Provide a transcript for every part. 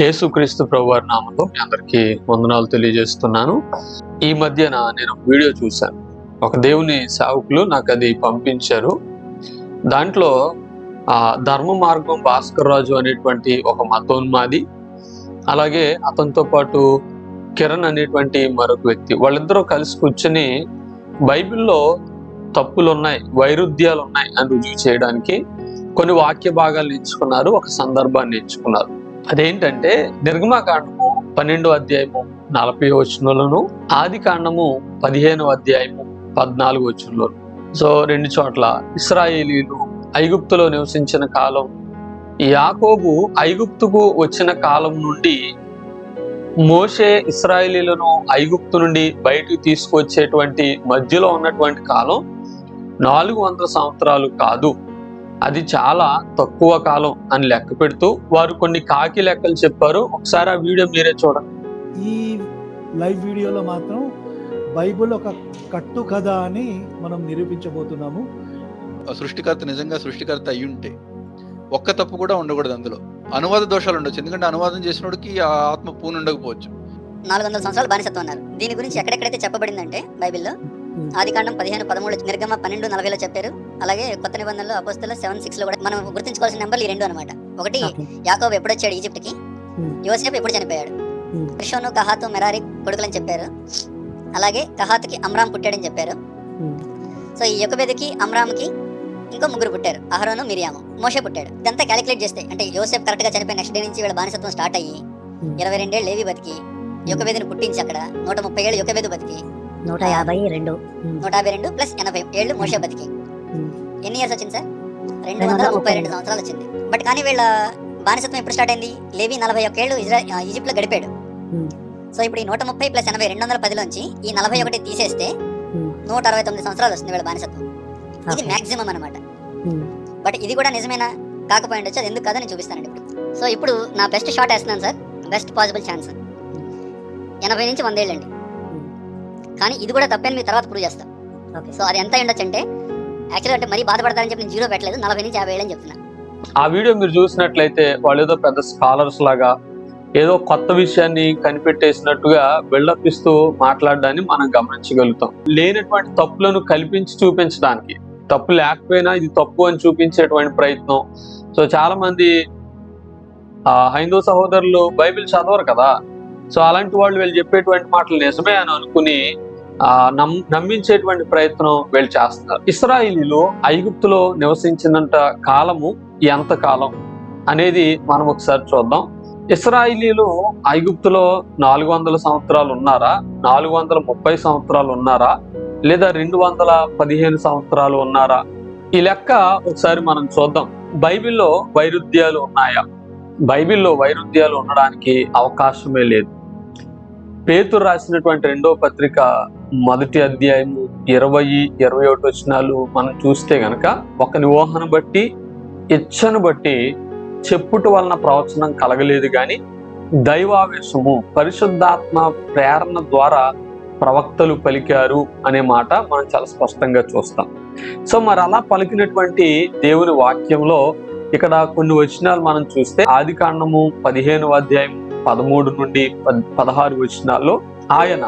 యేసుక్రీస్తు ప్రభువారి నామంలో మీ అందరికీ వందనాలు తెలియజేస్తున్నాను. ఈ మధ్యన నేను వీడియో చూశాను. ఒక దేవుని సేవకులు నాకు అది పంపించారు. దాంట్లో ధర్మ మార్గం భాస్కర్ రాజు అనేటువంటి ఒక మతోన్మాది అలాగే అతనితో పాటు కిరణ్ అనేటువంటి మరొక వ్యక్తి. వాళ్ళిద్దరూ కలిసి కూర్చొని బైబిల్లో తప్పులు ఉన్నాయి వైరుధ్యాలు ఉన్నాయి అని రుజువు చేయడానికి కొన్ని వాక్య భాగాలు ఎంచుకున్నారు ఒక సందర్భాన్ని ఎంచుకున్నారు అదేంటంటే నిర్గమాకాండము పన్నెండో అధ్యాయము నలభై వచనంలోను ఆది కాండము పదిహేను అధ్యాయము పద్నాలుగు వచనంలోను. సో రెండు చోట్ల ఇస్రాయేలీలు ఐగుప్తులో నివసించిన కాలం యాకోబు ఐగుప్తుకు వచ్చిన కాలం నుండి మోషే ఇస్రాయేలీలను ఐగుప్తు నుండి బయటకు తీసుకొచ్చేటువంటి మధ్యలో ఉన్నటువంటి కాలం నాలుగు వందల సంవత్సరాలు కాదు. అది చాలా తక్కువ కాలం అని లెక్క పెడుతూ వారు కొన్ని కాకి లెక్కలు చెప్పారు. ఒకసారి ఆ వీడియో మీరే చూడండి. ఈ లైవ్ వీడియోలో మాత్రం బైబిల్ ఒక కట్టు కథ అని మనం నిరూపించబోతున్నాము. సృష్టికర్త నిజంగా సృష్టికర్త అయి ఉంటే ఒక్క తప్పు కూడా ఉండకూడదు అందులో. అనువాద దోషాలు ఉండొచ్చు. ఎందుకంటే అనువాదం చేసినోడికి ఆ ఆత్మ పూను ఉండకపోవచ్చు నాలుగు వందల సంవత్సరాలు బానిసత్వం అన్నారు. దీని గురించి ఎక్కడెక్కడైతే చెప్పబడిందంటే బైబిల్లో ఆది కాండం పదిహేను పదమూడు నిర్గమ పన్నెండు నలభైలో చెప్పారు. అలాగే కొత్త నిబంధనలు అపోస్తుల సెవెన్ సిక్స్లో కూడా మనం గుర్తుంచుకోవాల్సిన నెంబర్లు ఈ రెండు అనమాట ఒకటి యాకోబు ఎప్పుడు వచ్చాడు ఈజిప్ట్కి. యోసేపు ఎప్పుడు చనిపోయాడు. కృషోను కహాతు మెరారి కొడుకులని చెప్పారు. అలాగే కహాతుకి అమ్రామ్ పుట్టాడని చెప్పారు. సో ఈ యొక్కబెదికి అమ్రామ్కి ఇంకో ముగ్గురు పుట్టారు. అహరోను మిరియాము. మోషే పుట్టాడు. ఇదంతా క్యాలిక్యులేట్ చేస్తే అంటే యోసేపు కరెక్ట్గా చనిపోయిన నెక్స్ట్ డే నుంచి వీళ్ళ బానిసత్వం స్టార్ట్ అయ్యి. ఇరవై రెండేళ్ళు లేవి బతికి? యొక్కబెదిని పుట్టించి అక్కడ నూట ముప్పై ఏళ్ళు యొక్కబెదు బతికి నూట యాభై రెండు. నూట యాభై రెండు ప్లస్ ఎనభై ఏళ్ళు మోషే బతికి. ఎన్ని ఇయర్స్ వచ్చింది సార్? రెండు వందల ముప్పై రెండు సంవత్సరాలు వచ్చింది. బట్ కానీ వీళ్ళ బానిసత్వం ఎప్పుడు స్టార్ట్ అయింది? లేవి నలభై ఒక్క ఏళ్ళు ఈజిప్ట్లో గడిపాడు. సో ఇప్పుడు ఈ నూట ముప్పై ప్లస్ ఎనభై రెండు వందల పదిలోంచి ఈ నలభై ఒకటి తీసేస్తే. నూట అరవై తొమ్మిది సంవత్సరాలు వస్తుంది వీళ్ళ బానిసత్వం. ఇది. మాక్సిమం అనమాట. బట్ ఇది కూడా నిజమేనా? కాకపోయి ఉండొచ్చు అది ఎందుకు కాదని చూపిస్తానండి ఇప్పుడు. సో ఇప్పుడు నా బెస్ట్ షాట్ వేస్తున్నాను సార్. Best possible chance. ఎనభై నుంచి వందేళ్ళండి. కానీ ఇది కూడా తప్పని మీ తర్వాత ప్రూవ్ చేస్తా. ఓకే. సో అది ఎంత ఉండొచ్చు అంటే యాక్చువల్గా అంటే మరీ బాధపడతారని చెప్పి నేను జీరో పెట్టలేదు నలభై నుంచి యాభై ఏళ్ళని చెప్తున్నా. ఆ వీడియో మీరు చూసినట్లయితే వాళ్ళు ఏదో పెద్ద స్కాలర్స్ లాగా ఏదో కొత్త విషయాన్ని కనిపెట్టేసినట్టుగా బిల్డప్ ఇస్తూ మాట్లాడడాన్ని మనం గమనించగలుగుతాం. లేనటువంటి తప్పులను కల్పించి చూపించడానికి తప్పు లేకపోయినా ఇది తప్పు అని చూపించేటువంటి ప్రయత్నం. సో చాలా మంది ఆ హైందవ సహోదరులు బైబిల్ చదవరు కదా? సో అలాంటి వాళ్ళు వీళ్ళు చెప్పేటువంటి మాటలు నిజమే అని అనుకుని నమ్ నమ్మించేటువంటి ప్రయత్నం వీళ్ళు చేస్తున్నారు. ఇస్రాయిలీలు ఐగుప్తులో నివసించినంత కాలము ఎంత కాలం అనేది మనం ఒకసారి చూద్దాం. ఇస్రాయిలీలు ఐగుప్తులో నాలుగు వందల సంవత్సరాలు ఉన్నారా? నాలుగు వందల ముప్పై సంవత్సరాలు ఉన్నారా? లేదా రెండు వందల పదిహేను సంవత్సరాలు ఉన్నారా? ఈ లెక్క ఒకసారి మనం చూద్దాం. బైబిల్లో వైరుధ్యాలు ఉన్నాయా? బైబిల్లో వైరుధ్యాలు ఉండడానికి అవకాశమే లేదు. పేతురు రాసినటువంటి రెండో పత్రిక మొదటి అధ్యాయము ఇరవై ఇరవై ఒకటి వచనాలు మనం చూస్తే గనక ఒకని ఊహను బట్టి ఇచ్చను బట్టి చెప్పుట వలన ప్రవచనం కలగలేదు కానీ దైవావేశము పరిశుద్ధాత్మ ప్రేరణ ద్వారా ప్రవక్తలు పలికారు అనే మాట మనం చాలా స్పష్టంగా చూస్తాం. సో మరి అలా పలికినటువంటి దేవుని వాక్యంలో ఇక్కడ కొన్ని వచనాలు మనం చూస్తే ఆది కాండము పదిహేను అధ్యాయం పదమూడు నుండి పద్- పదహారు వచనాల్లో ఆయన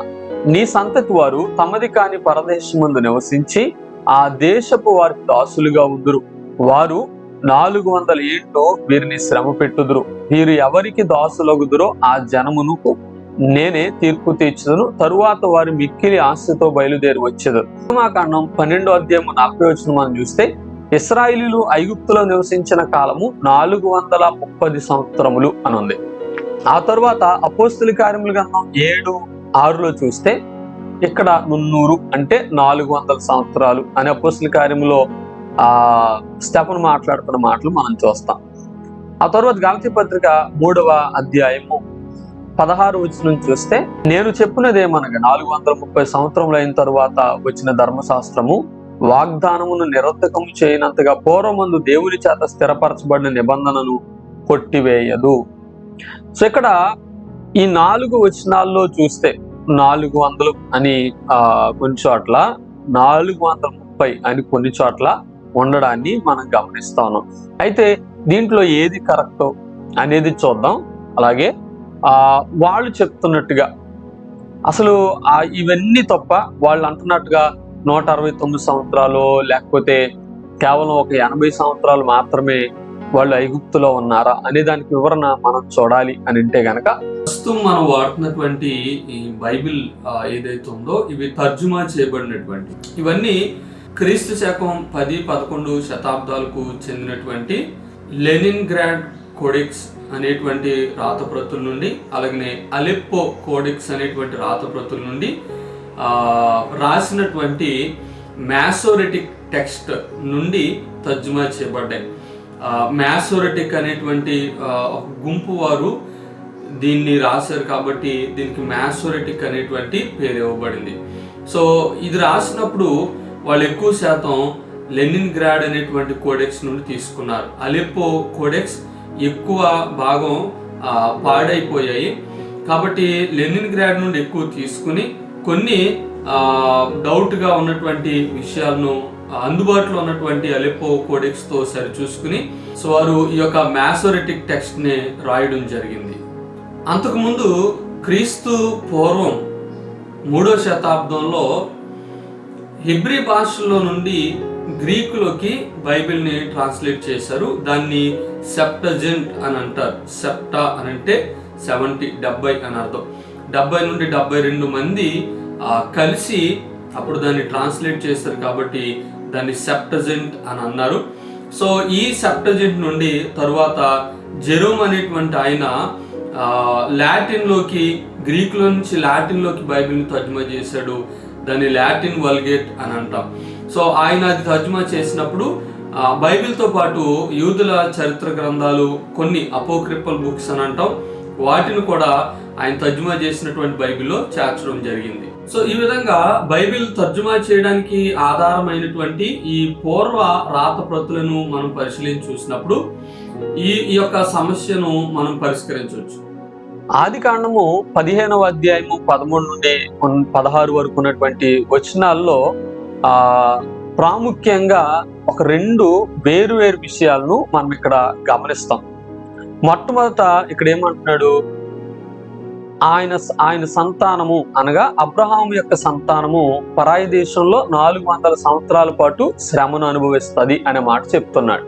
నీ సంతతి వారు తమది కాని పరదేశమందు నివసించి ఆ దేశపు వారికి దాసులుగా ఉందురు. వారు నాలుగు వందల ఏంటో వీరిని శ్రమ పెట్టుదురు. వీరు ఎవరికి దాసులగుదురో ఆ జనమునకు నేనే తీర్పు తీర్చుదును. తరువాత వారి మిక్కిలి ఆస్తితో బయలుదేరి వచ్చేది. కాండం పన్నెండో అధ్యాయం నలభై వచ్చిన మనం చూస్తే ఇస్రాయిలీలు ఐగుప్తులో నివసించిన కాలము నాలుగు వందల ముప్పది సంవత్సరములు అని ఉంది ఆ తర్వాత అపోస్తుల కార్యముల గ్రంథం ఏడు ఆరులో చూస్తే ఇక్కడ మున్నూరు అంటే నాలుగు వందల సంవత్సరాలు అనే అపోస్తుల కార్యంలో ఆ స్టెఫన్ మాట్లాడుతున్న మాటలు మనం చూస్తాం. ఆ తర్వాత గాలతీ పత్రిక మూడవ అధ్యాయము పదహారు వచ్చిన చూస్తే నేను చెప్పినదేమనగా నాలుగు వందల ముప్పై సంవత్సరములు అయిన తరువాత వచ్చిన ధర్మశాస్త్రము వాగ్దానమును నిరర్థకము చేయనంతగా పూర్వమందు దేవుని చేత స్థిరపరచబడిన నిబంధనను కొట్టివేయదు. సో ఇక్కడ ఈ నాలుగు వచనాల్లో చూస్తే నాలుగు వందలు అని కొన్ని చోట్ల నాలుగు వందల ముప్పై అని కొన్ని చోట్ల ఉండడాన్ని మనం గమనిస్తా ఉన్నాం. అయితే దీంట్లో ఏది కరెక్ట్ అనేది చూద్దాం. అలాగే ఆ వాళ్ళు చెప్తున్నట్టుగా అసలు ఆ ఇవన్నీ తప్ప వాళ్ళు అంటున్నట్టుగా నూట అరవై తొమ్మిది సంవత్సరాలు లేకపోతే కేవలం ఒక ఎనభై సంవత్సరాలు మాత్రమే వాళ్ళు ఐగుప్తులో ఉన్నారా అనే దానికి వివరణ మనం చూడాలి అని అంటే గనక ప్రస్తుతం మనం వాడుతున్నటువంటి ఈ బైబిల్ ఏదైతే ఉందో ఇవి తర్జుమా చేయబడినటువంటి. ఇవన్నీ క్రీస్తు శకం పది పదకొండు శతాబ్దాలకు చెందినటువంటి లెనిన్ గ్రాండ్ కోడిక్స్ అనేటువంటి రాతప్రతుల నుండి అలాగనే అలెప్పో కోడిక్స్ అనేటువంటి రాతప్రతుల నుండి రాసినటువంటి మ్యాసోరెటిక్ టెక్స్ట్ నుండి తర్జుమా చేయబడ్డాయి. మ్యాసోరటిక్ అనేటువంటి ఒక గుంపు వారు దీన్ని రాశారు కాబట్టి దీనికి మ్యాసోరటిక్ అనేటువంటి పేరు ఇవ్వబడింది. సో ఇది రాసినప్పుడు వాళ్ళు ఎక్కువ శాతం లెనిన్ గ్రాడ్ అనేటువంటి కోడెక్స్ నుండి తీసుకున్నారు. అలెప్పో కోడెక్స్ ఎక్కువ భాగం పాడైపోయాయి. కాబట్టి లెనిన్ గ్రాడ్ నుండి ఎక్కువ తీసుకుని కొన్ని డౌట్గా ఉన్నటువంటి విషయాలను అందుబాటులో ఉన్నటువంటి అలెప్పో కోడెక్స్తో సరిచూసుకుని సో వారు ఈ యొక్క మ్యాసోరెటిక్ టెక్స్ట్ని రాయడం జరిగింది. అంతకుముందు క్రీస్తు పూర్వం మూడో శతాబ్దంలో హిబ్రీ భాషలో నుండి గ్రీకులోకి బైబిల్ని ట్రాన్స్లేట్ చేశారు. దాన్ని సెప్టజెంట్ అని అంటారు. సెప్టా అని అంటే సెవెంటీ డెబ్బై అని అర్థం. డెబ్బై నుండి డెబ్బై రెండు మంది కలిసి అప్పుడు దాన్ని ట్రాన్స్లేట్ చేశారు కాబట్టి దాన్ని సెప్టజెంట్ అని అన్నారు. సో ఈ సెప్టజెంట్ నుండి తరువాత జెరోమ్ అనేటువంటి ఆయన లాటిన్లోకి గ్రీకులో నుంచి లాటిన్లోకి బైబిల్ని తర్జుమా చేశాడు. దాన్ని లాటిన్ వల్గేట్ అని అంటాం. సో ఆయన అది తర్జుమా చేసినప్పుడు బైబిల్తో పాటు యూదుల చరిత్ర గ్రంథాలు కొన్ని అపోక్రిపల్ బుక్స్ అని అంటాం. వాటిని కూడా ఆయన తర్జుమా చేసినటువంటి బైబిల్లో చేర్చడం జరిగింది. సో ఈ విధంగా బైబిల్ తర్జుమా చేయడానికి ఆధారమైనటువంటి ఈ పూర్వ రాత ప్రతులను మనం పరిశీలించి చూసినప్పుడు ఈ ఈ యొక్క సమస్యను మనం పరిష్కరించవచ్చు. ఆది కాండము పదిహేనవ అధ్యాయము పదమూడు నుండి పదహారు వరకు ఉన్నటువంటి వచనాల్లో ఆ ప్రాముఖ్యంగా ఒక రెండు వేరు వేరు విషయాలను మనం ఇక్కడ గమనిస్తాం. మొట్టమొదట ఇక్కడ ఏమంటున్నాడు? ఆయన ఆయన సంతానము అనగా అబ్రహాం యొక్క సంతానము పరాయి దేశంలో నాలుగు వందల సంవత్సరాల పాటు శ్రమను అనుభవిస్తుంది అనే మాట చెప్తున్నాడు.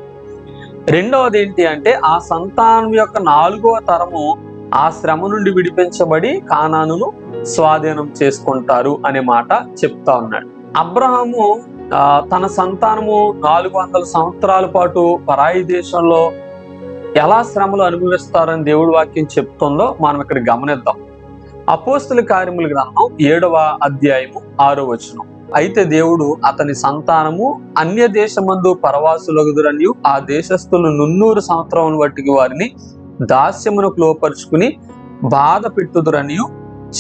రెండవది ఏంటి అంటే ఆ సంతానం యొక్క నాలుగవ తరము ఆ శ్రమ నుండి విడిపించబడి కానానును స్వాధీనం చేసుకుంటారు అనే మాట చెప్తా ఉన్నాడు. అబ్రహాము తన సంతానము నాలుగు వందల సంవత్సరాల పాటు పరాయి దేశంలో ఎలా శ్రమలు అనుభవిస్తారని దేవుడి వాక్యం చెప్తుందో మనం ఇక్కడ గమనిద్దాం. అపోస్తుల కార్యముల గ్రంథం ఏడవ అధ్యాయము ఆరో వచనం. అయితే దేవుడు అతని సంతానము అన్య దేశమందు పరవాసులగుదురని ఆ దేశస్థులు నున్నూరు సంవత్సరం బట్టికి వారిని దాస్యమునకు లోపరుచుకుని బాధ పెట్టుదురని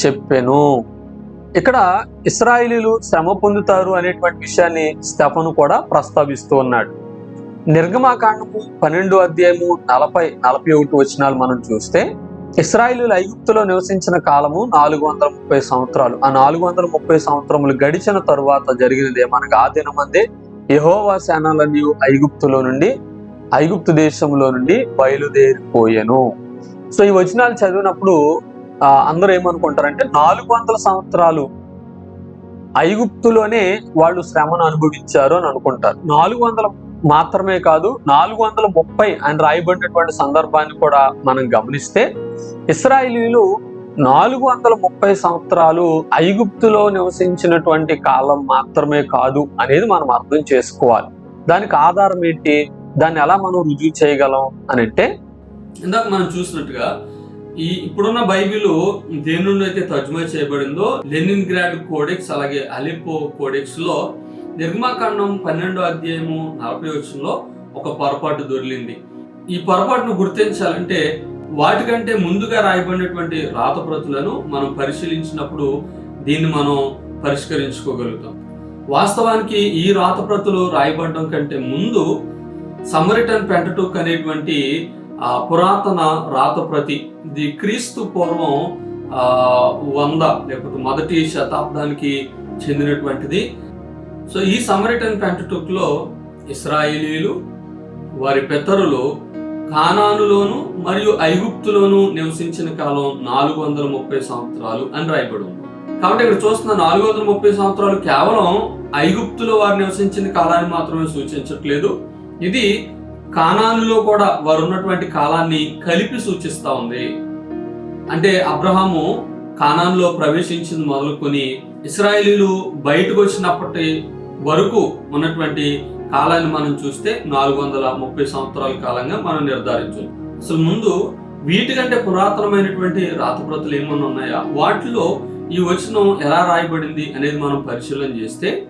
చెప్పెను. ఇక్కడ ఇస్రాయిలీలు శ్రమ పొందుతారు అనేటువంటి విషయాన్ని స్టెఫను కూడా ప్రస్తావిస్తూ ఉన్నాడు. నిర్గమాకాండము పన్నెండు అధ్యాయము నలభై నలభై ఒకటి వచనాలు మనం చూస్తే ఇస్రాయిలు ఐగుప్తులో నివసించిన కాలము నాలుగు వందల ముప్పై సంవత్సరాలు. ఆ నాలుగు వందల ముప్పై సంవత్సరములు గడిచిన తరువాత జరిగినది మనకు ఆ దినమందే యహోవా సేనలన్నీ ఐగుప్తులో నుండి ఐగుప్తు దేశంలో నుండి బయలుదేరిపోయాను. సో ఈ వచనాలు చదివినప్పుడు అందరూ ఏమనుకుంటారంటే నాలుగు వందల సంవత్సరాలు ఐగుప్తులోనే వాళ్ళు శ్రమను అనుభవించారు అని అనుకుంటారు. నాలుగు వందల మాత్రమే కాదు నాలుగు వందల ముప్పై అని రాయబడినటువంటి సందర్భాన్ని కూడా మనం గమనిస్తే ఇస్రాయిలీలు నాలుగు వందల ముప్పై సంవత్సరాలు ఐగుప్తులో నివసించినటువంటి కాలం మాత్రమే కాదు అనేది మనం అర్థం చేసుకోవాలి. దానికి ఆధారం ఏంటి? దాన్ని ఎలా మనం రుజువు చేయగలం అని అంటే ఇందాక మనం చూసినట్టుగా ఈ ఇప్పుడున్న బైబిల్ దేని నుండి అయితే తర్జుమా చేయబడిందో లెనిన్ గ్రాడ్ కోడెక్స్ అలాగే అలిపో కోడెక్స్లో నిర్మాకాండం పన్నెండో అధ్యాయము నలభై వచ్చంలో ఒక పొరపాటు దొరికింది ఈ పొరపాటును గుర్తించాలంటే వాటికంటే ముందుగా రాయబడినటువంటి రాతప్రతులను మనం పరిశీలించినప్పుడు దీన్ని మనం పరిష్కరించుకోగలుగుతాం. వాస్తవానికి ఈ రాతప్రతులు రాయబడడం కంటే ముందు సమరిటన్ పెంటటూక్ అనేటువంటి పురాతన రాతప్రతి ఇది క్రీస్తు పూర్వం వంద లేకపోతే మొదటి శతాబ్దానికి చెందినటువంటిది. సో ఈ సమరిటన్ పెంటటుక్లో ఇస్రాయేలీలు వారి పెద్దరులు కానానులోను మరియు ఐగుప్తులోను నివసించిన కాలం నాలుగు వందల ముప్పై సంవత్సరాలు అని రాయబడి ఉంది. కాబట్టి ఇక్కడ చూస్తున్న నాలుగు వందల ముప్పై సంవత్సరాలు కేవలం ఐగుప్తులో వారు నివసించిన కాలాన్ని మాత్రమే సూచించట్లేదు. ఇది కానానులో కూడా వారు ఉన్నటువంటి కాలాన్ని కలిపి సూచిస్తూ ఉంది. అంటే అబ్రహాము కానాన్లో ప్రవేశించింది మొదలుకొని ఇస్రాయేలీలు బయటకు వచ్చినప్పటి వరకు ఉన్నటువంటి కాలాన్ని మనం చూస్తే నాలుగు వందల ముప్పై సంవత్సరాల కాలంగా మనం నిర్ధారించు. అసలు ముందు వీటికంటే పురాతనమైనటువంటి రాతప్రతులు ఏమన్నా ఉన్నాయా? వాటిలో ఈ వచనం ఎలా రాయబడింది అనేది మనం పరిశీలన చేస్తే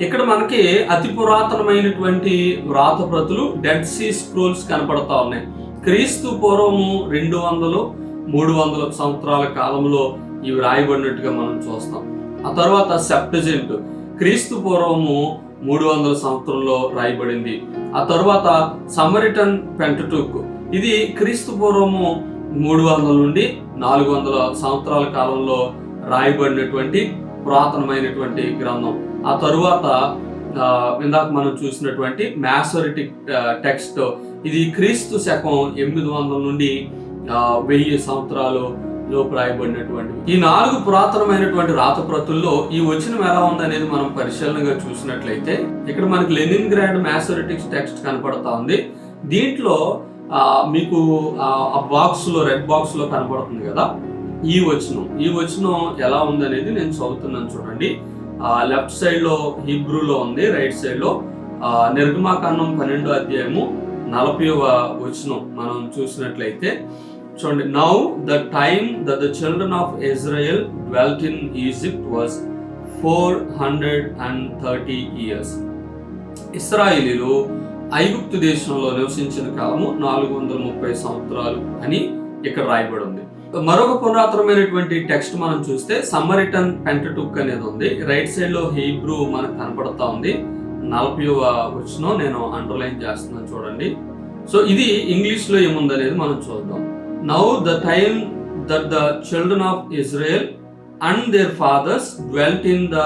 ఇక్కడ మనకి అతి పురాతనమైనటువంటి వ్రాతప్రతులు డెడ్ సీ స్క్రోల్స్ కనపడతా ఉన్నాయి. క్రీస్తు పూర్వము రెండు వందలు మూడు వందల సంవత్సరాల కాలంలో ఇవి రాయబడినట్టుగా మనం చూస్తాం. ఆ తర్వాత సెప్టజెంట్ క్రీస్తు పూర్వము మూడు వందల సంవత్సరంలో రాయబడింది. ఆ తర్వాత సమరిటన్ పెంటటూక్. ఇది క్రీస్తు పూర్వము మూడు వందల నుండి నాలుగు వందల సంవత్సరాల కాలంలో రాయబడినటువంటి పురాతనమైనటువంటి గ్రంథం. ఆ తరువాత ఇందాక మనం చూసినటువంటి మ్యాసోరిటిక్ టెక్స్ట్. ఇది క్రీస్తు శకం ఎనిమిది వందల నుండి వెయ్యి సంవత్సరాలు లో రాయబడినటువంటి ఈ నాలుగు పురాతనమైనటువంటి రాతప్రతుల్లో ఈ వచనం ఎలా ఉందనేది మనం పరిశీలనగా చూసినట్లయితే ఇక్కడ మనకి లెనిన్ గ్రాండ్ మ్యాసోరిటిక్స్ టెక్స్ట్ కనపడతా ఉంది. దీంట్లో మీకు ఆ బాక్స్లో రెడ్ బాక్స్లో కనపడుతుంది కదా? ఈ వచనం. ఈ వచనం ఎలా ఉందనేది నేను చదువుతున్నాను చూడండి. ఆ లెఫ్ట్ సైడ్లో హిబ్రూలో ఉంది రైట్ సైడ్లో నిర్గమాకాండం పన్నెండో అధ్యాయము నలభై వచనం మనం చూసినట్లయితే చూడండి now the time the the children of Israel dwelt in Egypt was four hundred and thirty years ఇస్రాయిలీలు ఐగుప్తు దేశంలో నివసించిన కాలము నాలుగు వందల ముప్పై సంవత్సరాలు అని ఇక్కడ రాయబడి ఉంది. మరొక పురాతనమైనటువంటి టెక్స్ట్ మనం చూస్తే సమ్మరిటన్ పెంటటుక్ అనేది ఉంది. రైట్ సైడ్లో హీబ్రూ మనకు కనపడతా ఉంది. నలభైవ వచ్చిన నేను అండర్లైన్ చేస్తున్నాను చూడండి. సో ఇది ఇంగ్లీష్లో ఏముందనేది మనం చూద్దాం. Now the time that the children of Israel and their fathers dwelt in the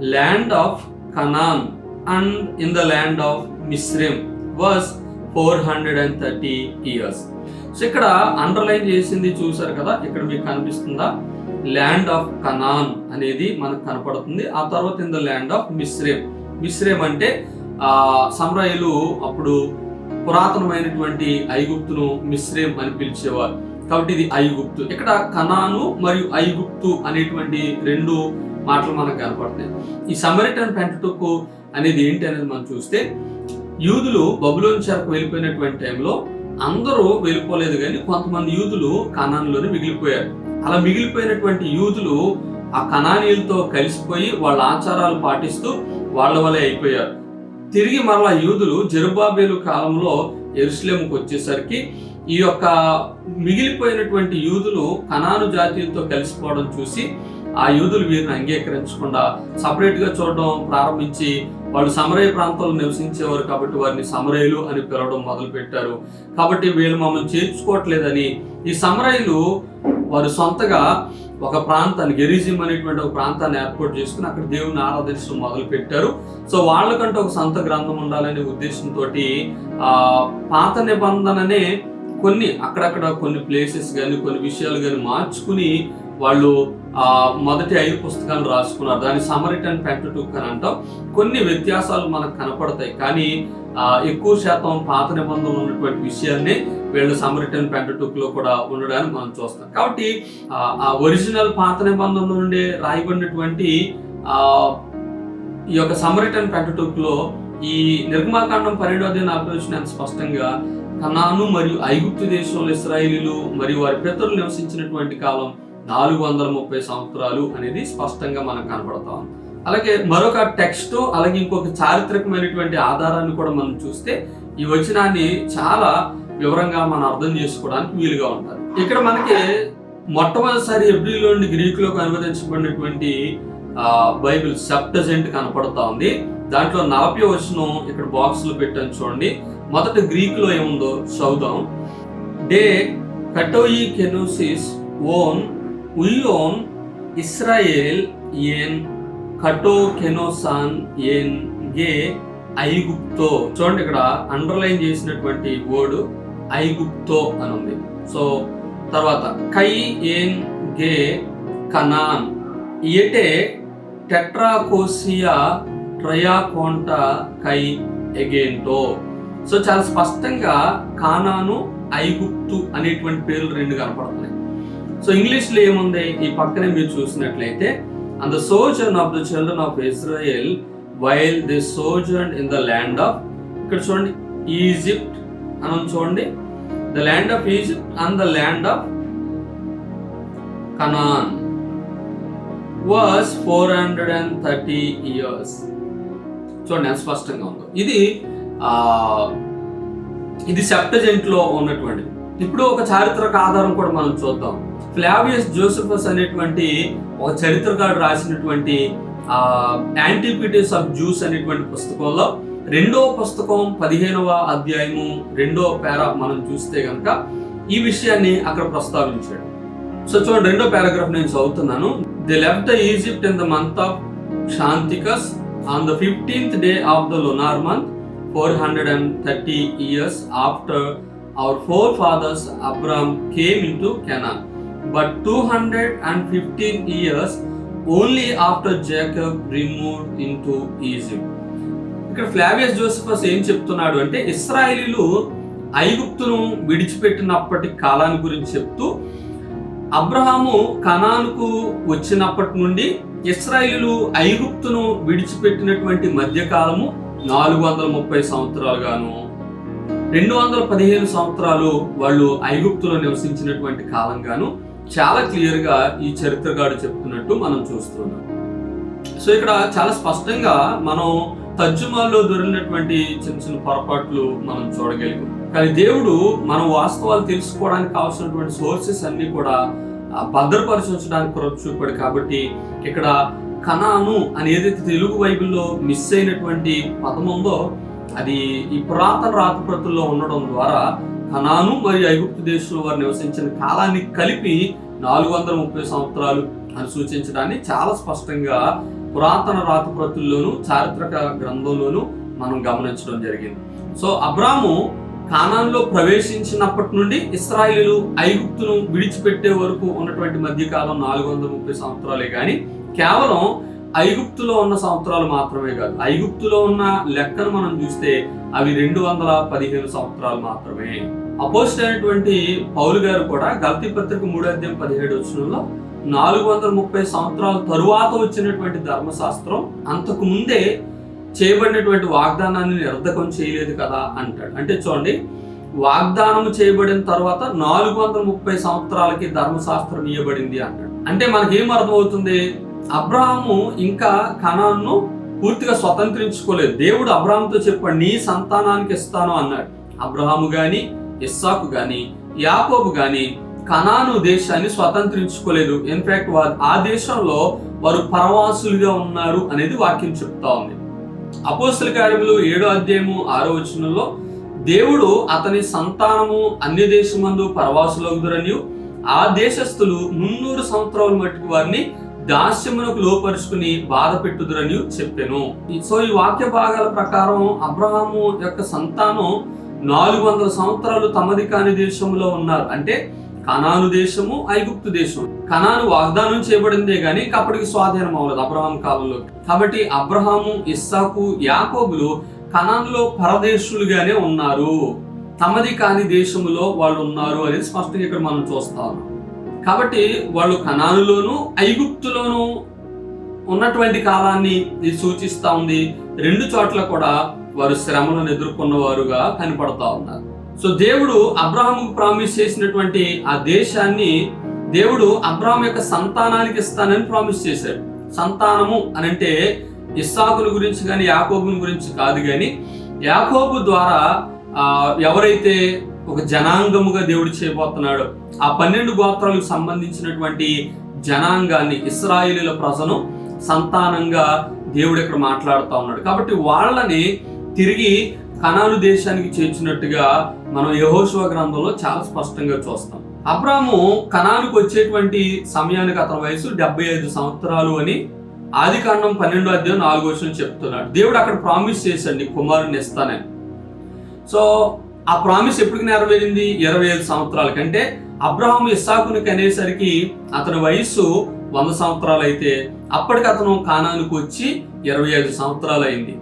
land of Canaan and in the land of Mizraim was four hundred and thirty years so ఇక్కడ underline చేసింది చూసారు కదా? ఇక్కడ మీకు కనిపిస్తుందా? Land of Canaan అనేది మనకు కనపడుతుంది. ఆ తర్వాత in the land of Mizraim Mizraim అంటే ఆ సమ్రాయిలు అప్పుడు పురాతనమైనటువంటి ఐగుప్తును మిశ్రేం అని పిలిచేవారు. కాబట్టి ఇది ఐగుప్తు. ఇక్కడ కనాను మరియు ఐగుప్తు అనేటువంటి రెండు మాటలు మనకు కనపడుతున్నాయి. ఈ సమరిటన్ పెంటటొక్కు అనేది ఏంటి అనేది మనం చూస్తే యూదులు బబులోని చెరకు వెళ్ళిపోయినటువంటి టైంలో అందరూ వెళ్ళిపోలేదు కానీ కొంతమంది యూదులు కనాన్లోనే మిగిలిపోయారు. అలా మిగిలిపోయినటువంటి యూదులు ఆ కనానీయులతో కలిసిపోయి వాళ్ళ ఆచారాలు పాటిస్తూ వాళ్ళ వలె అయిపోయారు. తిరిగి మరలా యూదులు జరుబాబేలు కాలంలో ఎరుసలేముకు వచ్చేసరికి ఈ యొక్క మిగిలిపోయినటువంటి యూదులు కనాను జాతీయులతో కలిసిపోవడం చూసి ఆ యూదులు వీరిని అంగీకరించకుండా సపరేట్గా చూడడం ప్రారంభించి వాళ్ళు సమరయ ప్రాంతాల్లో నివసించేవారు కాబట్టి వారిని సమరయులు అని పిలవడం మొదలుపెట్టారు. కాబట్టి వీళ్ళు మమ్మల్ని చేర్చుకోవట్లేదని ఈ సమరయులు వారు సొంతగా ఒక ప్రాంతాన్ని గెరిజిం అనేటువంటి ఒక ప్రాంతాన్ని ఏర్పాటు చేసుకుని అక్కడ దేవుని ఆరాధించడం మొదలు పెట్టారు సో వాళ్ళకంటే ఒక సొంత గ్రంథం ఉండాలనే ఉద్దేశంతో ఆ పాత నిబంధననే కొన్ని అక్కడక్కడ కొన్ని ప్లేసెస్ కానీ కొన్ని విషయాలు కానీ మార్చుకుని వాళ్ళు మొదటి ఐదు పుస్తకాలు రాసుకున్నారు. దాని సమరిటన్ పెంటటుక్ అని అంటాం. కొన్ని వ్యత్యాసాలు మనకు కనపడతాయి. కానీ ఆ, ఎక్కువ శాతం పాత నిబంధనలు ఉన్నటువంటి విషయాన్ని వీళ్ళు సమరిటన్ పెంటటుక్లో కూడా ఉండడానికి మనం చూస్తాం. కాబట్టి ఆ, ఒరిజినల్ పాత నిబంధనల నుండి రాయబడినటువంటి ఆ ఈ యొక్క సమరిటన్ పెంటటుక్లో ఈ నిర్మాకాండం పన్నెండో అధ్యాయం నలభై వచ్చిన స్పష్టంగా కనాను మరియు ఐగుప్తు దేశంలో ఇస్రాయిలీలు మరియు వారి పితరులు నివసించినటువంటి కాలం నాలుగు వందల ముప్పై సంవత్సరాలు అనేది స్పష్టంగా మనకు కనపడతాం అలాగే మరొక టెక్స్ట్ అలాగే ఇంకొక చారిత్రకమైనటువంటి ఆధారాన్ని కూడా మనం చూస్తే ఈ వచనాన్ని చాలా వివరంగా మనం అర్థం చేసుకోవడానికి వీలుగా ఉంటారు ఇక్కడ మనకి మొట్టమొదటిసారి ఎబ్రిలో గ్రీకులోకి అనువదించబడినటువంటి బైబిల్ సెప్టజెంట్ కనపడతా ఉంది. దాంట్లో నలభై వచనం ఇక్కడ బాక్స్లో పెట్టాను చూడండి. మొదట గ్రీక్లో ఏముందో చదువుదాం. డే కటోయి కెనోసిస్ ఓన్ உள்ளோம் ఇస్రాయేల్ ஏன் కటో కెనోసాన్ ఏన్ గే ఐగుప్తో చూడండి ఇక్కడ అండర్లైన్ చేసినటువంటి వర్డ్ ఐగుప్తో అని ఉంది సో తర్వాత కై ఏన్ గే కనాన్ ఎటే టెట్రాకోసియా ట్రయాకోంట కై ఎగేంటో సో చాలా స్పష్టంగా కానాను ఐగుప్తు అనేటువంటి పేర్లు రెండు కనపడుతున్నాయి సో ఇంగ్లీష్లో ఏముంది? ఈ పక్కనే మీరు చూసినట్లయితే and the sojourn of the children of Israel while the sojourn in the land of ఇక్కడ చూడండి ఈజిప్ట్ అని చూడండి. The land of Egypt and the land of Canaan was four hundred and thirty years చూడండి ఎంత స్పష్టంగా ఉందో. ఇది ఇది సెప్టజెంట్లో ఉన్నటువంటి ఉన్నటువంటిది. ఇప్పుడు ఒక చారిత్రక ఆధారం కూడా మనం చూద్దాం. ఫ్లావియస్ జోసఫస్ అనేటువంటి ఒక చరిత్రకారుడు రాసినటువంటి ఆ యాంటిక్విటీస్ ఆఫ్ జ్యూస్ అనేటువంటి పుస్తకంలో రెండో పుస్తకం పదిహేనవ అధ్యాయము రెండో పేరా మనం చూస్తే కనుక ఈ విషయాన్ని అక్కడ ప్రస్తావించాడు. సో చూడండి రెండో పారాగ్రాఫ్ నేను చదువుతున్నాను. The left the Egypt in the month of Xanthicus on the fifteenth day of the lunar month four hundred and thirty years after our forefathers Abram came into Canaan but two hundred and fifteen years only after Jacob remove into Egypt ఇక్కడ Flavius Josephus ఏం చెప్తున్నాడు అంటే ఇస్రాయేలీలు ఐగుప్తును విడిచిపెట్టినప్పటి కాలాన్ని గురించి చెప్తూ అబ్రహాము కణానుకు వచ్చినప్పటి నుండి ఇస్రాయేలీలు ఐగుప్తును విడిచిపెట్టినటువంటి మధ్యకాలము నాలుగు వందల ముప్పై సంవత్సరాలుగాను రెండు వందల పదిహేను సంవత్సరాలు వాళ్ళు ఐగుప్తులో నివసించినటువంటి కాలంగాను చాలా క్లియర్గా ఈ చరిత్రకాడు చెప్తున్నట్టు మనం చూస్తున్నాం. సో ఇక్కడ చాలా స్పష్టంగా మనం తర్జుమాల్లో దొరికినటువంటి చిన్న చిన్న పొరపాట్లు మనం చూడగలిగాం. కానీ దేవుడు మన వాస్తవాలు తెలుసుకోవడానికి కావాల్సినటువంటి సోర్సెస్ అన్ని కూడా ఆ, భద్రపరిచి ఉంచడానికి చూపాడు. కాబట్టి ఇక్కడ కణాను అని ఏదైతే తెలుగు బైబిల్లో మిస్ అయినటువంటి పదం ఉందో అది ఈ పురాతన రాతప్రతుల్లో ఉండడం ద్వారా కనాను మరియు ఐగుప్తు దేశంలో వారు నివసించిన కాలాన్ని కలిపి నాలుగు వందల ముప్పై సంవత్సరాలు అని సూచించడాన్ని చాలా స్పష్టంగా పురాతన రాతప్రతుల్లోనూ చారిత్రక గ్రంథంలోనూ మనం గమనించడం జరిగింది. సో అబ్రాము కానాన్లో ప్రవేశించినప్పటి నుండి ఇస్రాయిలు ఐగుప్తును విడిచిపెట్టే వరకు ఉన్నటువంటి మధ్యకాలం నాలుగు వందల ముప్పై సంవత్సరాలే కానీ కేవలం ఐగుప్తులో ఉన్న సంవత్సరాలు మాత్రమే కాదు. ఐగుప్తులో ఉన్న లెక్కను మనం చూస్తే అవి రెండు వందల పదిహేను సంవత్సరాలు మాత్రమే. అపోజిట్ అయినటువంటి పౌలు గారు కూడా గల్తీ పత్రిక మూడో అధ్యాయం పదిహేడు వచ్చినంలో నాలుగు వందల ముప్పై సంవత్సరాల తరువాత వచ్చినటువంటి ధర్మశాస్త్రం అంతకు ముందే చేయబడినటువంటి వాగ్దానాన్ని నిరర్ధకం చేయలేదు కదా అంటాడు. అంటే చూడండి వాగ్దానం చేయబడిన తర్వాత నాలుగు వందల ముప్పై సంవత్సరాలకి ధర్మశాస్త్రం ఇవ్వబడింది అంటాడు. అంటే మనకేం అర్థమవుతుంది? అబ్రాహము ఇంకా కణాన్ను పూర్తిగా స్వతంత్రించుకోలేదు. దేవుడు అబ్రాహంతో చెప్పాడు నీ సంతానానికి ఇస్తాను అన్నాడు. అబ్రహాము గాని ఇస్సాకు గాని యాకోబు గాని కనాను దేశాన్ని స్వతంత్రించుకోలేదు. ఇన్ఫాక్ట్ ఆ దేశంలో వారు పరవాసులుగా ఉన్నారు అనేది వాక్యం చెప్తా ఉంది. అపోస్తుల కార్యములు ఏడో అధ్యాయము ఆరో వచనంలో దేవుడు అతని సంతానము అన్ని దేశమందు పరవాసులగుదురని ఆ దేశస్థులు మున్నూరు సంవత్సరాల మట్టుకు వారిని దాస్యమునకు లోపరుచుకుని బాధ పెట్టుదురని చెప్పాను. సో ఈ వాక్య భాగాల ప్రకారం అబ్రహాము యొక్క సంతానం నాలుగు వందల సంవత్సరాలు తమది కాని దేశంలో ఉన్నారు. అంటే కనాను దేశము ఐగుప్తు దేశం. కనాను వాగ్దానం చేయబడిందే గాని అప్పటికి స్వాధీనం అవ్వలేదు అబ్రహాం కాలంలో కాబట్టి అబ్రహాము ఇస్సాకు యాకోబులు కనాన్లో పరదేశులుగానే ఉన్నారు. తమది కాని దేశములో వాళ్ళు ఉన్నారు అనేది స్పష్టంగా ఇక్కడ మనం చూస్తాము. కాబట్టి వాళ్ళు కణానులోను ఐగుప్తులోను ఉన్నటువంటి కాలాన్ని ఇది సూచిస్తా ఉంది. రెండు చోట్ల కూడా వారు శ్రమలను ఎదుర్కొన్న వారుగా కనపడతా ఉన్నారు. సో దేవుడు అబ్రహాముకు ప్రామిస్ చేసినటువంటి ఆ దేశాన్ని దేవుడు అబ్రహాం యొక్క సంతానానికి ఇస్తానని ప్రామిస్ చేశాడు. సంతానము అని అంటే ఇస్సాకుల గురించి కానీ యాకోబుని గురించి కాదు కానీ యాకోబు ద్వారా ఎవరైతే ఒక జనాంగముగా దేవుడు చేయబోతున్నాడు. ఆ పన్నెండు గోత్రాలకు సంబంధించినటువంటి జనాంగాన్ని ఇస్రాయిలీల ప్రజను సంతానంగా దేవుడు ఇక్కడ మాట్లాడుతూ ఉన్నాడు. కాబట్టి వాళ్ళని తిరిగి కణాలు దేశానికి చేర్చినట్టుగా మనం యహోశివ గ్రంథంలో చాలా స్పష్టంగా చూస్తాం. అబ్రాము కణానికి వచ్చేటువంటి సమయానికి అతని వయసు డెబ్బై ఐదు సంవత్సరాలు అని ఆది కాండం పన్నెండో అధ్యాయం నాలుగో వచ్చిన చెప్తున్నాడు. దేవుడు అక్కడ ప్రామిస్ చేశాడు నీ కుమారుని ఇస్తానని. సో ఆ ప్రామిస్ ఎప్పటికి నెరవేరింది? ఇరవై ఐదు సంవత్సరాల కంటే అబ్రహాం ఇస్సాకుని కనేసరికి అతని వయస్సు వంద సంవత్సరాలు అయితే అప్పటికి అతను కానానికి వచ్చి ఇరవై ఐదు సంవత్సరాలు అయింది.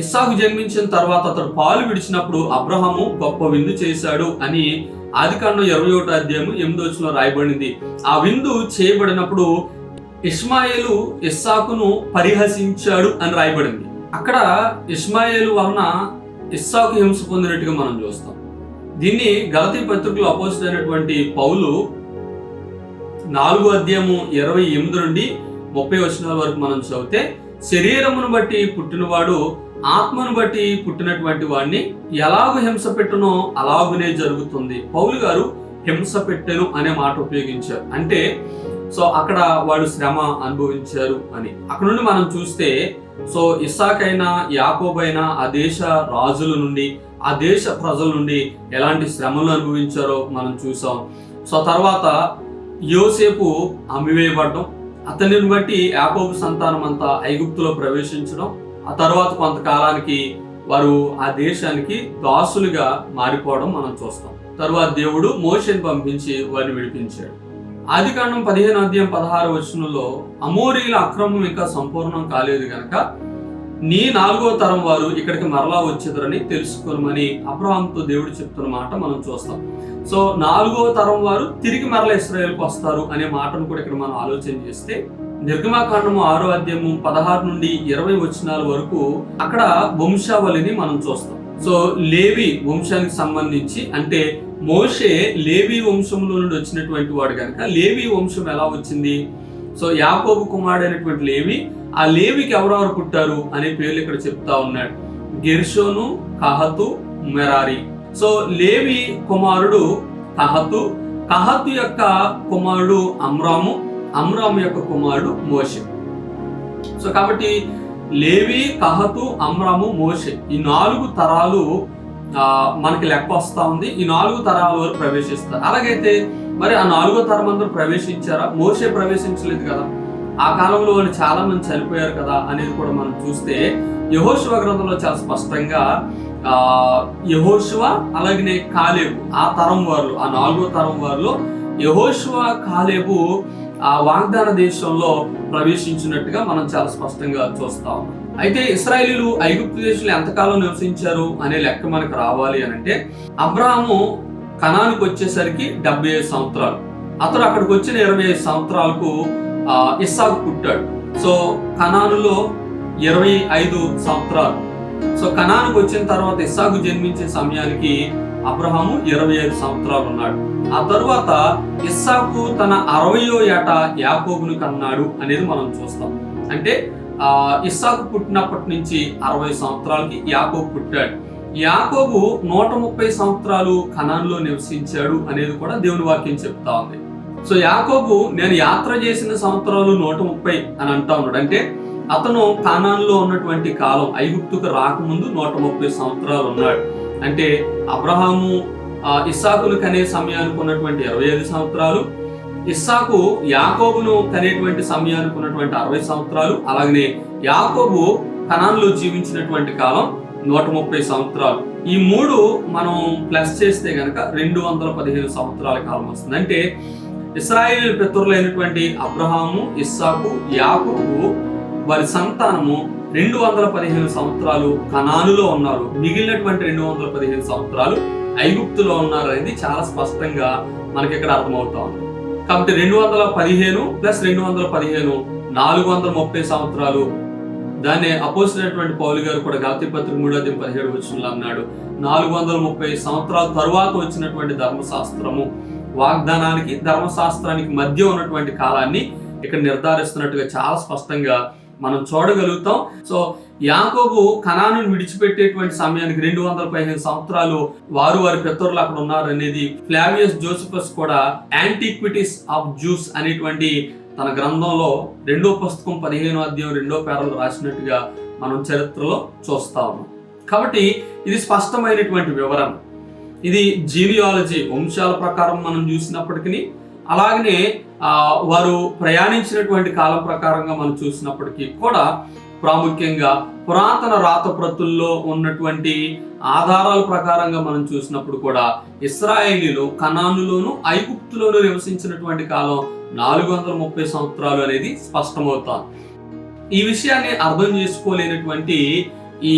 ఇస్సాకు జన్మించిన తర్వాత అతడు పాలు విడిచినప్పుడు అబ్రహాము గొప్ప విందు చేశాడు అని ఆదికాండం ఇరవై ఒకటో అధ్యాయం ఎనిమిదో వచ్చిన రాయబడింది. ఆ విందు చేయబడినప్పుడు ఇస్మాయేలు ఇస్సాకును పరిహసించాడు అని రాయబడింది. అక్కడ ఇస్మాయేలు వలన ఇస్సాకు హింస పొందినట్టుగా మనం చూస్తాం. దీన్ని గలతీ పత్రికలో అపోజిట్ అయినటువంటి పౌలు నాలుగో అధ్యాయము ఇరవై ఎనిమిది నుండి ముప్పై వచనాల వరకు మనం చదివితే శరీరమును బట్టి పుట్టినవాడు ఆత్మను బట్టి పుట్టినటువంటి వాడిని ఎలాగ హింస పెట్టునో అలాగునే జరుగుతుంది. పౌలు గారు హింస పెట్టెను అనే మాట ఉపయోగించారు. అంటే సో అక్కడ వాళ్ళు శ్రమ అనుభవించారు అని. అక్కడ నుండి మనం చూస్తే సో ఇస్సాకైనా యాకోబైనా ఆ దేశ రాజుల నుండి ఆ దేశ ప్రజల నుండి ఎలాంటి శ్రమలు అనుభవించారో మనం చూసాం. సో తర్వాత యోసేపు అమ్మివేయబడడం అతనిని బట్టి యాకోబు సంతానం అంతా ఐగుప్తులో ప్రవేశించడం ఆ తర్వాత కొంతకాలానికి వారు ఆ దేశానికి దాసులుగా మారిపోవడం మనం చూస్తాం. తర్వాత దేవుడు మోషన్ పంపించి వారిని విడిపించాడు. ఆదికాండం పదిహేను అధ్యాయం పదహారు వచనంలో అమోరీల అక్రమం ఇంకా సంపూర్ణం కాలేదు గనక నీ నాలుగో తరం వారు ఇక్కడికి మరలా వచ్చేదరని తెలుసుకోమని అబ్రహాంతో దేవుడు చెప్తున్న మాట మనం చూస్తాం. సో నాలుగో తరం వారు తిరిగి మరల ఇస్రాయేల్కి వస్తారు అనే మాటను కూడా ఇక్కడ మనం ఆలోచన చేస్తే నిర్గమాకాండము ఆరో అధ్యాయము పదహారు నుండి ఇరవై వచనాల వరకు అక్కడ వంశావళిని మనం చూస్తాం. సో లేవి వంశానికి సంబంధించి అంటే మోషే లేవి వంశంలో నుండి వచ్చినటువంటి వాడు కనుక లేవి వంశం ఎలా వచ్చింది? సో యాకోబు కుమారుడైనటువంటి లేవి ఆ లేవికి ఎవరెవరు పుట్టారు అనే పేర్లు ఇక్కడ చెప్తా ఉన్నాడు. గెర్షోను కహతు మెరారి. సో లేవి కుమారుడు కహతు కహతు యొక్క కుమారుడు అమ్రాము అమ్రాము యొక్క కుమారుడు మోషే. సో కాబట్టి లేవి కహతు అమ్రాము మోషే ఈ నాలుగు తరాలు మనకి లెక్క వస్తా ఉంది. ఈ నాలుగు తరాల వరకు ప్రవేశిస్తారు. అలాగైతే మరి ఆ నాలుగో తరం అందరూ ప్రవేశించారా? మోషే ప్రవేశించలేదు కదా. ఆ కాలంలో వాళ్ళు చాలా మంది చనిపోయారు కదా అనేది కూడా మనం చూస్తే యహోశివ గ్రంథంలో చాలా స్పష్టంగా ఆ యహోశివ అలాగనే కాలేబు ఆ తరం వారు ఆ నాలుగో తరం వారిలో యహోశివ కాలేబు ఆ వాగ్దాన దేశంలో ప్రవేశించినట్టుగా మనం చాలా స్పష్టంగా చూస్తా ఉన్నాం. అయితే ఇస్రాయేలీలు ఐగుప్తు దేశంలో ఎంతకాలం నివసించారు అనే లెక్క మనకు రావాలి అని అంటే అబ్రాహము కణానికి వచ్చేసరికి డెబ్బై ఐదు సంవత్సరాలు. అతను అక్కడికి వచ్చిన ఇరవై ఐదు సంవత్సరాలకు ఇస్సాకు పుట్టాడు. సో కణానులో ఇరవై ఐదు సంవత్సరాలు. సో కణానికి వచ్చిన తర్వాత ఇస్సాకు జన్మించే సమయానికి అబ్రహాము ఇరవై ఐదు సంవత్సరాలు ఉన్నాడు. ఆ తరువాత ఇస్సాకు తన అరవయో ఏట యాకోబును కన్నాడు అనేది మనం చూస్తాం. అంటే ఇస్సాకు పుట్టినప్పటి నుంచి అరవై సంవత్సరాలకి యాకోబు పుట్టాడు. యాకోబు నూట ముప్పై సంవత్సరాలు కణాన్లో నివసించాడు అనేది కూడా దేవుని వాక్యం చెప్తా ఉంది. సో యాకోబు నేను యాత్ర చేసిన సంవత్సరాలు నూట ముప్పై అని అంటా ఉన్నాడు. అంటే అతను ఖానాన్లో ఉన్నటువంటి కాలం ఐగుప్తుకు రాకముందు నూట ముప్పై సంవత్సరాలు ఉన్నాడు. అంటే అబ్రహాము ఇస్సాకులు కనే సమయానికి ఉన్నటువంటి ఇరవై ఐదు సంవత్సరాలు ఇస్సాకు యాకోబును కనేటువంటి సమయానికి ఉన్నటువంటి అరవై సంవత్సరాలు అలాగనే యాకోబు కణాల్లో జీవించినటువంటి కాలం నూట ముప్పై సంవత్సరాలు. ఈ మూడు మనం ప్లస్ చేస్తే గనక రెండు వందల పదిహేను సంవత్సరాల కాలం వస్తుంది. అంటే ఇస్రాయేల్ పితరులైనటువంటి అబ్రహాము ఇస్సాకు యాకోబు వారి సంతానము రెండు వందల పదిహేను సంవత్సరాలు కణానులో ఉన్నారు. మిగిలినటువంటి రెండు వందల పదిహేను సంవత్సరాలు ఐగుప్తులో ఉన్నారు అనేది చాలా స్పష్టంగా మనకి ఇక్కడ అర్థమవుతా ఉంది. కాబట్టి రెండు వందల పదిహేను ప్లస్ రెండు వందల పదిహేను నాలుగు వందల ముప్పై సంవత్సరాలు. దాన్ని అపోసినటువంటి పౌలు గారు కూడా గాతి పత్రిక మూడో అధ్యాయం పదిహేడు వచ్చిన అన్నాడు. నాలుగు వందల ముప్పై సంవత్సరాల తరువాత వచ్చినటువంటి ధర్మశాస్త్రము వాగ్దానానికి ధర్మశాస్త్రానికి మధ్య ఉన్నటువంటి కాలాన్ని ఇక్కడ నిర్ధారిస్తున్నట్టుగా చాలా స్పష్టంగా మనం చూడగలుగుతాం. సో యాకోబు కణాను విడిచిపెట్టేటువంటి సమయానికి రెండు వందల పదిహేను సంవత్సరాలు వారు వారి పితరులు అక్కడ ఉన్నారు అనేది ఫ్లావియస్ జోసిఫస్ కూడా యాంటీక్విటీస్ ఆఫ్ జ్యూస్ అనేటువంటి తన గ్రంథంలో రెండో పుస్తకం పదిహేను అధ్యాయం రెండో పేరలు రాసినట్టుగా మనం చరిత్రలో చూస్తా ఉన్నాం. కాబట్టి ఇది స్పష్టమైనటువంటి వివరణ. ఇది జీనియాలజీ వంశాల ప్రకారం మనం చూసినప్పటికీ అలాగనే వారు ప్రయాణించినటువంటి కాలం ప్రకారంగా మనం చూసినప్పటికీ కూడా ప్రాముఖ్యంగా పురాతన రాతప్రతుల్లో ఉన్నటువంటి ఆధారాల ప్రకారంగా మనం చూసినప్పుడు కూడా ఇస్రాయేలీలు కనానులోను ఐగుప్తులోను నివసించినటువంటి కాలం నాలుగు వందల ముప్పై సంవత్సరాలు అనేది స్పష్టమవుతాం. ఈ విషయాన్ని అర్థం చేసుకోలేనటువంటి ఈ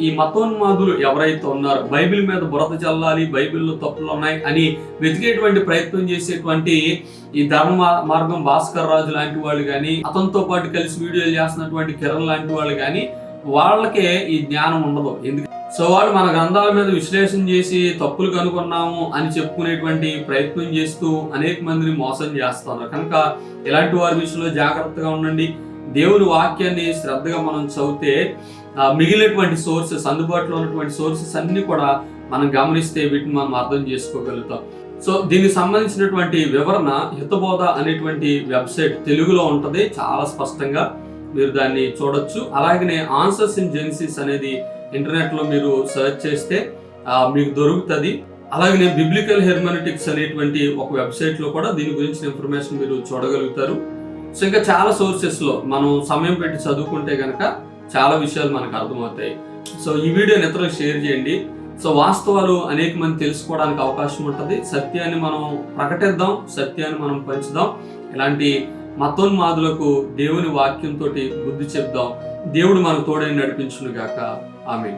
ఈ మతోన్మాదులు ఎవరైతే ఉన్నారో బైబిల్ మీద బురద చల్లాలి బైబిల్లో తప్పులు ఉన్నాయి అని వెతికేటువంటి ప్రయత్నం చేసేటువంటి ఈ ధర్మ మార్గం భాస్కర్ రాజు లాంటి వాళ్ళు కానీ అతనితో పాటు కలిసి వీడియోలు చేస్తున్నటువంటి కిరణ్ లాంటి వాళ్ళు కానీ వాళ్ళకే ఈ జ్ఞానం ఉండదు. ఎందుకు సో వాళ్ళు మన గ్రంథాల మీద విశ్లేషణ చేసి తప్పులు కనుగొన్నాము అని చెప్పుకునేటువంటి ప్రయత్నం చేస్తూ అనేక మందిని మోసం చేస్తున్నారు. కనుక ఇలాంటి వారి విషయంలో జాగ్రత్తగా ఉండండి. దేవుని వాక్యాన్ని శ్రద్ధగా మనం చదివితే మిగిలినటువంటి సోర్సెస్ అందుబాటులో ఉన్నటువంటి సోర్సెస్ అన్ని కూడా మనం గమనిస్తే వీటిని మనం అర్థం చేసుకోగలుగుతాం. సో దీనికి సంబంధించినటువంటి వివరణ హితబోధ అనేటువంటి వెబ్సైట్ తెలుగులో ఉంటుంది. చాలా స్పష్టంగా మీరు దాన్ని చూడొచ్చు. అలాగనే ఆన్సర్స్ ఇన్ జెన్సీస్ అనేది ఇంటర్నెట్లో మీరు సెర్చ్ చేస్తే మీకు దొరుకుతుంది. అలాగనే బిబ్లికల్ హెర్మనటిక్స్ అనేటువంటి ఒక వెబ్సైట్లో కూడా దీని గురించి ఇన్ఫర్మేషన్ మీరు చూడగలుగుతారు. సో ఇంకా చాలా సోర్సెస్లో మనం సమయం పెట్టి చదువుకుంటే కనుక చాలా విషయాలు మనకు అర్థమవుతాయి. సో ఈ వీడియోని ఇతరులకు షేర్ చేయండి. సో వాస్తవాలు అనేక మంది తెలుసుకోవడానికి అవకాశం ఉంటుంది. సత్యాన్ని మనం ప్రకటిద్దాం సత్యాన్ని మనం పంచుదాం. ఇలాంటి మతోన్మాదులకు దేవుని వాక్యంతో బుద్ధి చెప్దాం. దేవుడు మనకు తోడని నడిపించును గాక. ఆమె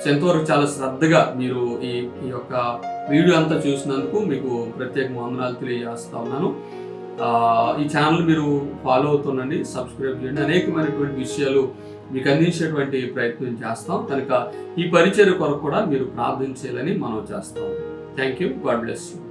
సో ఎంతవరకు చాలా శ్రద్ధగా మీరు ఈ ఈ యొక్క వీడియో అంతా చూసినందుకు మీకు ప్రత్యేక వందనాలు తెలియజేస్తా ఉన్నాను. ఈ ఛానల్ మీరు ఫాలో అవుతుండండి సబ్స్క్రైబ్ చేయండి. అనేకమైనటువంటి విషయాలు మీకు అందించేటువంటి ప్రయత్నం చేస్తాం. కనుక ఈ పరిచయ కొరకు కూడా మీరు ప్రార్థించాలని మనం చేస్తాం. Thank you God bless you